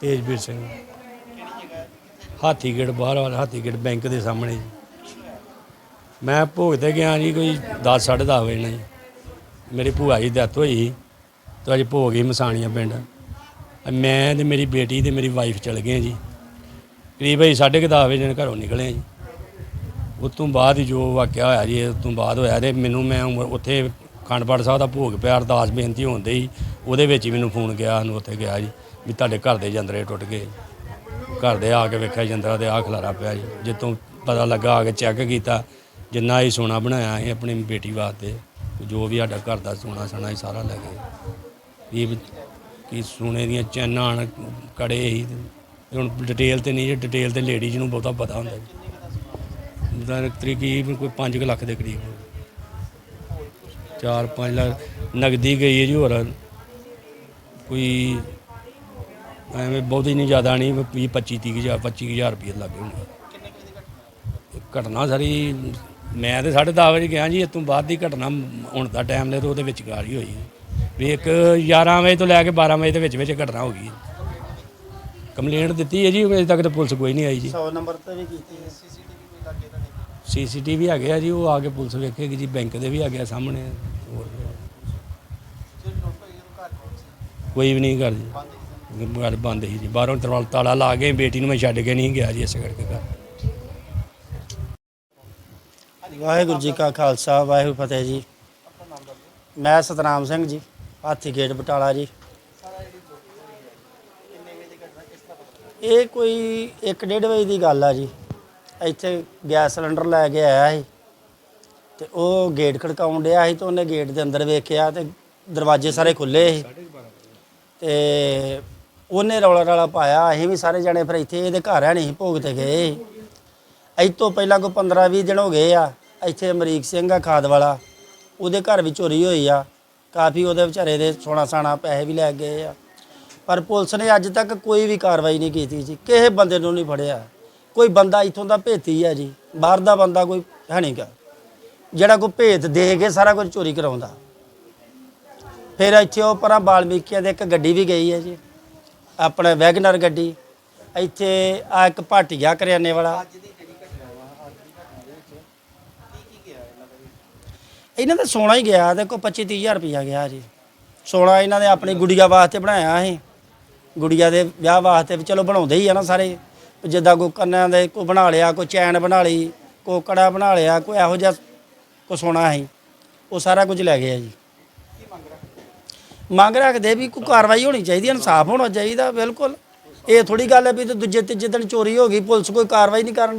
ਤੇਜਵੀਰ ਸਿੰਘ। ਹਾਥੀਗੇਟ ਬਾਹਰ ਵਾਲਾ ਹਾਥੀਗੇਟ ਬੈਂਕ ਦੇ ਸਾਹਮਣੇ ਜੀ। ਮੈਂ ਭੋਗ ਤੇ ਗਿਆ ਜੀ ਕੋਈ 10 10:30 ਵਜੇ ਨਾਲ ਜੀ। ਮੇਰੀ ਭੂਆ ਜੀ ਡੈਥ ਹੋਈ ਸੀ ਤੇ ਅੱਜ ਭੋਗ ਹੀ ਮਸਾਣੀਆਂ ਪਿੰਡ। ਮੈਂ ਤੇ ਮੇਰੀ ਬੇਟੀ ਤੇ ਮੇਰੀ ਵਾਈਫ ਚਲ ਗਏ ਜੀ। ਕਰੀਬ ਅਸੀਂ 10:30 ਵਜੇ ਘਰੋਂ ਨਿਕਲੇ ਜੀ। ਉਸ ਤੋਂ ਬਾਅਦ ਹੀ ਜੋ ਵਾਕਿਆ ਹੋਇਆ ਜੀ ਉਸ ਤੋਂ ਬਾਅਦ ਹੋਇਆ ਤੇ ਮੈਨੂੰ ਮੈਂ ਉੱਥੇ ਖੰਡਪੜ ਸਾਹਿਬ ਦਾ ਭੋਗ ਪਿਆ ਅਰਦਾਸ ਬੇਨਤੀ ਹੁੰਦੇ ਹੀ ਉਹਦੇ ਵਿੱਚ ਹੀ ਮੈਨੂੰ ਫੋਨ ਗਿਆ ਸਾਨੂੰ ਉੱਥੇ ਗਿਆ ਜੀ ਵੀ ਤੁਹਾਡੇ ਘਰ ਦੇ ਜੰਦਰੇ ਟੁੱਟ ਗਏ ਘਰ ਦੇ ਆ ਕੇ ਵੇਖਿਆ ਜੰਦਰਾ ਤੇ ਆ ਖਲਾਰਾ ਪਿਆ ਜੀ। ਜਿੱਤੋਂ ਪਤਾ ਲੱਗਾ ਆ ਕੇ ਚੈੱਕ ਕੀਤਾ ਜਿੰਨਾ ਹੀ ਸੋਨਾ ਬਣਾਇਆ ਸੀ ਆਪਣੀ ਬੇਟੀ ਵਾਸਤੇ ਜੋ ਵੀ ਸਾਡਾ ਘਰ ਦਾ ਸੋਨਾ ਸਣਾ ਹੀ ਸਾਰਾ ਲੈ ਗਏ। ਇਹ ਕੀ ਸੋਨੇ ਦੀਆਂ ਚੈਨਾਂ ਹਨ, ਕੜੇ ਹੀ ਹੁਣ ਡਿਟੇਲ ਤੇ ਨਹੀਂ ਜੇ ਡਿਟੇਲ ਤੇ ਲੇਡੀਜ਼ ਨੂੰ ਬਹੁਤਾ ਪਤਾ ਹੁੰਦਾ ਜੀ। ਦਾ ਤਕਰੀਬਨ ਕੋਈ 5 ਲੱਖ ਦੇ ਕਰੀਬ। 4-5 ਲੱਖ ਨਗਦੀ ਗਈ ਹੈ ਜੀ ਹੋਰ। ਕੋਈ ਐਵੇਂ ਬਹੁਤੀ ਨਹੀਂ ਜ਼ਿਆਦਾ ਨਹੀਂ 20 25 30 ਹਜ਼ਾਰ 25 ਹਜ਼ਾਰ ਰੁਪਏ ਲੱਗੇ ਹੋਣਗੇ ਘਟਨਾ ਸਾਰੀ ਮੈਂ ਤੇ 10:30 ਵਜੇ ਗਿਆ ਜੀ ਇਸ ਤੋਂ ਬਾਅਦ ਦੀ ਘਟਨਾ ਹੁਣ ਦਾ ਟਾਈਮ ਲੈ ਤੇ ਉਹਦੇ ਵਿੱਚ ਗਾਲ ਹੀ ਹੋਈ। ਵੀ ਇੱਕ 11 ਵਜੇ ਤੋਂ ਲੈ ਕੇ 12 ਵਜੇ ਦੇ ਵਿੱਚ ਵਿੱਚ ਘਟਨਾ ਹੋ ਗਈ। ਕੰਪਲੇਂਟ ਦਿੱਤੀ ਹੈ ਜੀ ਅਜੇ ਤੱਕ ਤਾਂ ਪੁਲਿਸ ਕੋਈ ਨਹੀਂ ਆਈ ਜੀ। 100 ਨੰਬਰ ਤੇ ਵੀ ਕੀਤੀ ਹੈ। ਸੀਸੀਟੀਵੀ ਹੈਗੇ ਆ ਜੀ ਉਹ ਆ ਕੇ ਪੁਲਿਸ ਵੇਖੇਗੀ ਜੀ ਬੈਂਕ ਦੇ ਵੀ ਹੈਗੇ ਆ ਸਾਹਮਣੇ ਹੋਰ ਕੋਈ ਵੀ ਨਹੀਂ ਕਰ ਜੀ। ਘਰ ਬੰਦ ਸੀ ਜੀ। ਬਾਹਰੋਂ ਤਰਵਾਲ ਤਾਲਾ ਲਾ ਕੇ ਬੇਟੀ ਨੂੰ ਮੈਂ ਛੱਡ ਕੇ ਨਹੀਂ ਗਿਆ ਜੀ ਇਸੇ ਕਰਕੇ ਘਰ। ਵਾਹਿਗੁਰੂ ਜੀ ਕਾ ਖਾਲਸਾ, ਵਾਹਿਗੁਰੂ ਫਤਿਹ ਜੀ। ਮੈਂ ਸਤਨਾਮ ਸਿੰਘ ਜੀ, ਹਾਥੀ ਗੇਟ ਬਟਾਲਾ ਜੀ। ਇਹ ਕੋਈ 1:30 ਵਜੇ ਦੀ ਗੱਲ ਆ ਜੀ। ਇੱਥੇ ਗੈਸ ਸਿਲੰਡਰ ਲੈ ਕੇ ਆਇਆ ਸੀ ਤੇ ਉਹ ਗੇਟ ਖੜਕਾਉਣ ਡਿਆ ਸੀ ਤੇ ਉਹਨੇ ਗੇਟ ਦੇ ਅੰਦਰ ਵੇਖਿਆ ਤੇ ਦਰਵਾਜ਼ੇ ਸਾਰੇ ਖੁੱਲੇ ਸੀ। ਤੇ ਉਹਨੇ ਰੌਲਾ ਰਾਲਾ ਪਾਇਆ, ਅਸੀਂ ਵੀ ਸਾਰੇ ਜਣੇ ਫਿਰ ਇੱਥੇ ਇਹਦੇ ਘਰ ਹੈ ਨਹੀਂ ਭੋਗ ਤੇ ਗਏ ਸੀ। ਅੱਜ ਤੋਂ ਪਹਿਲਾਂ ਕੋਈ 15 20 ਦਿਨ ਹੋ ਗਏ ਆ, ਇੱਥੇ ਅਮਰੀਕ ਸਿੰਘ ਆ ਖਾਦ ਵਾਲਾ, ਉਹਦੇ ਘਰ ਵੀ ਚੋਰੀ ਹੋਈ ਆ। ਕਾਫੀ ਉਹਦੇ ਵਿਚਾਰੇ ਦੇ ਸੋਨਾ ਸਾਣਾ ਪੈਸੇ ਵੀ ਲੈ ਗਏ ਆ। ਪਰ ਪੁਲਿਸ ਨੇ ਅੱਜ ਤੱਕ ਕੋਈ ਵੀ ਕਾਰਵਾਈ ਨਹੀਂ ਕੀਤੀ ਜੀ, ਕਿਸੇ ਬੰਦੇ ਨੂੰ ਨਹੀਂ ਫੜਿਆ। ਕੋਈ ਬੰਦਾ ਇੱਥੋਂ ਦਾ ਭੇਤੀ ਆ ਜੀ, ਬਾਹਰ ਦਾ ਬੰਦਾ ਕੋਈ ਹੈ ਨਹੀਂਗਾ ਜਿਹੜਾ ਕੋਈ ਭੇਤ ਦੇ ਕੇ ਸਾਰਾ ਕੁਝ ਚੋਰੀ ਕਰਾਉਂਦਾ। ਫਿਰ ਇੱਥੇ ਉਹ ਪਰਾਂ ਬਾਲਮੀਕੀਆਂ ਦੇ ਇੱਕ ਗੱਡੀ ਵੀ ਗਈ ਹੈ ਜੀ। ਆਪਣੇ ਵੈਗਨਰ ਗੱਡੀ। ਇੱਥੇ ਆ ਇੱਕ ਭਾਟੀਆ ਕਰਿਆਨੇ ਵਾਲਾ। ਇਹਨਾਂ ਦਾ ਸੋਨਾ ਹੀ ਗਿਆ। ਦੇਖੋ 25 30000 ਰੁਪਇਆ ਗਿਆ ਜੀ। ਸੋਨਾ ਇਹਨਾਂ ਨੇ ਆਪਣੀ ਗੁੜੀਆ ਵਾਸਤੇ ਬਣਾਇਆ ਸੀ। ਗੁੜੀਆ ਦੇ ਵਿਆਹ ਵਾਸਤੇ ਵੀ ਚਲੋ ਬਣਾਉਂਦੇ ਹੀ ਆ ਨਾ ਸਾਰੇ। ਜਿੱਦਾਂ ਕੋਈ ਕੰਨਾਂ ਦੇ ਕੋਈ ਬਣਾ ਲਿਆ ਕੋਈ ਚੈਨ ਬਣਾ ਲਈ ਕੋਈ ਕੜਾ ਬਣਾ ਲਿਆ ਕੋਈ ਇਹੋ ਜਿਹਾ ਕੋ ਸੋਨਾ ਸੀ। ਉਹ ਸਾਰਾ ਕੁਝ ਲੈ ਗਏ ਆ ਜੀ। ਮੰਗ ਰੱਖਦੇ ਵੀ ਕੋਈ ਕਾਰਵਾਈ ਹੋਣੀ ਚਾਹੀਦੀ, ਇਨਸਾਫ ਹੋਣਾ ਚਾਹੀਦਾ, ਬਿਲਕੁਲ। ਇਹ ਥੋੜੀ ਗੱਲ ਹੈ ਵੀ ਤੇ ਦੂਜੇ ਤੀਜੇ ਦਿਨ ਚੋਰੀ ਹੋ ਗਈ, ਪੁਲਿਸ ਕੋਈ ਕਾਰਵਾਈ ਨਹੀਂ ਕਰਨ